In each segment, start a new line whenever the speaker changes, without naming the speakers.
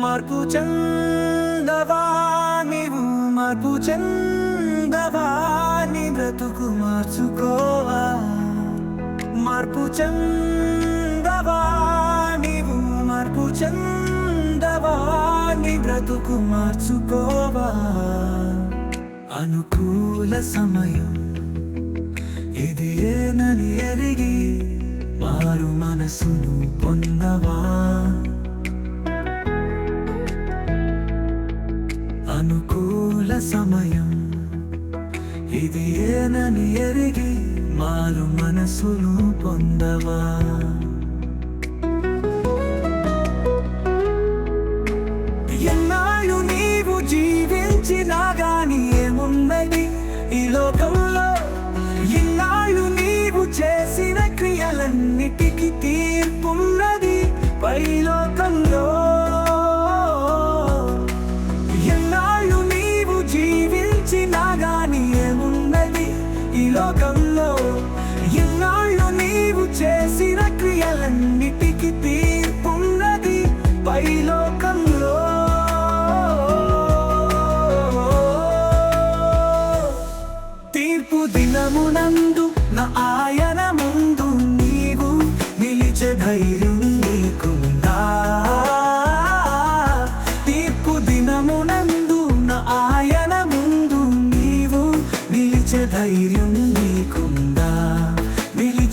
మార్పు చెందవా? నీవు మార్పు చెందవా? నీ బ్రతుకు మార్చుకోవా? మార్పు చెందవా? నీవు మార్పు చెందవా? నీ బ్రతుకు మార్చుకోవా? అనుకూల సమయం ఇది ఏనని ఎరిగి మారు మనసును పొందవా? అనుకూల సమయం. ఇది ఏనని ఎరిగి మారు మనసును పొందవా? జీవితంలో ఎన్నాళ్ళు నీవు చేసిన క్రియలన్నిటికీ తీర్పున్నది పైలోకంలో. తీర్పు దినమునందు నా ఆయన ముందు నీవు నిలిచ ధైర్యం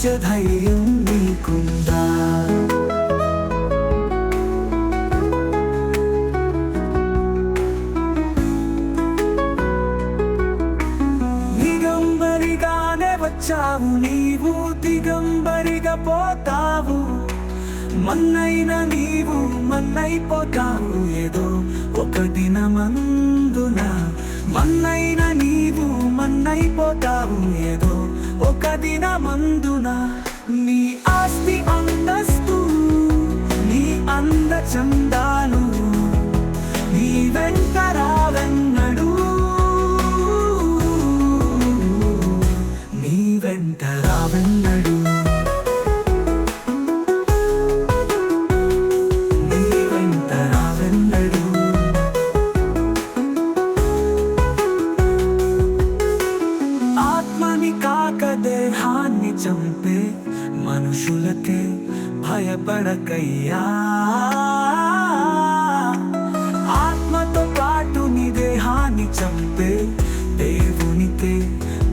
నిలిచే ధైర్యం నీకుందా? దిగంబరిగానే వచ్చావు నీవు దిగంబరిగా పోతావు. మన్నైన నీవు మన్నైపోతావు ఏదో ఒక దినమందున. మన్నైన నీవు మన్నైపోతావు ఏదో ఒక దినమందున నీ ఆస్తి అందస్తు నీ అంద చందాలు నీ వెంట రావెన్నడు నీ వెంట రావెన్నడు దేహాన్ని చంపే మనుషులకే భయపడకయ్యా ఆత్మతో పాటు నీ దేహాన్ని చంపే దేవునికే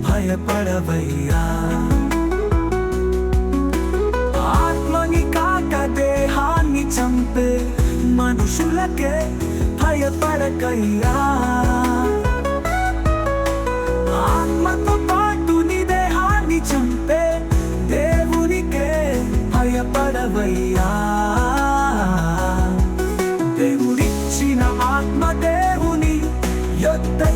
భయపడవయ్యా ఆత్మని కాక దేహాన్ని చంపే మనుషులకే భయపడకయ్యా ఆత్మతో పాటు jotta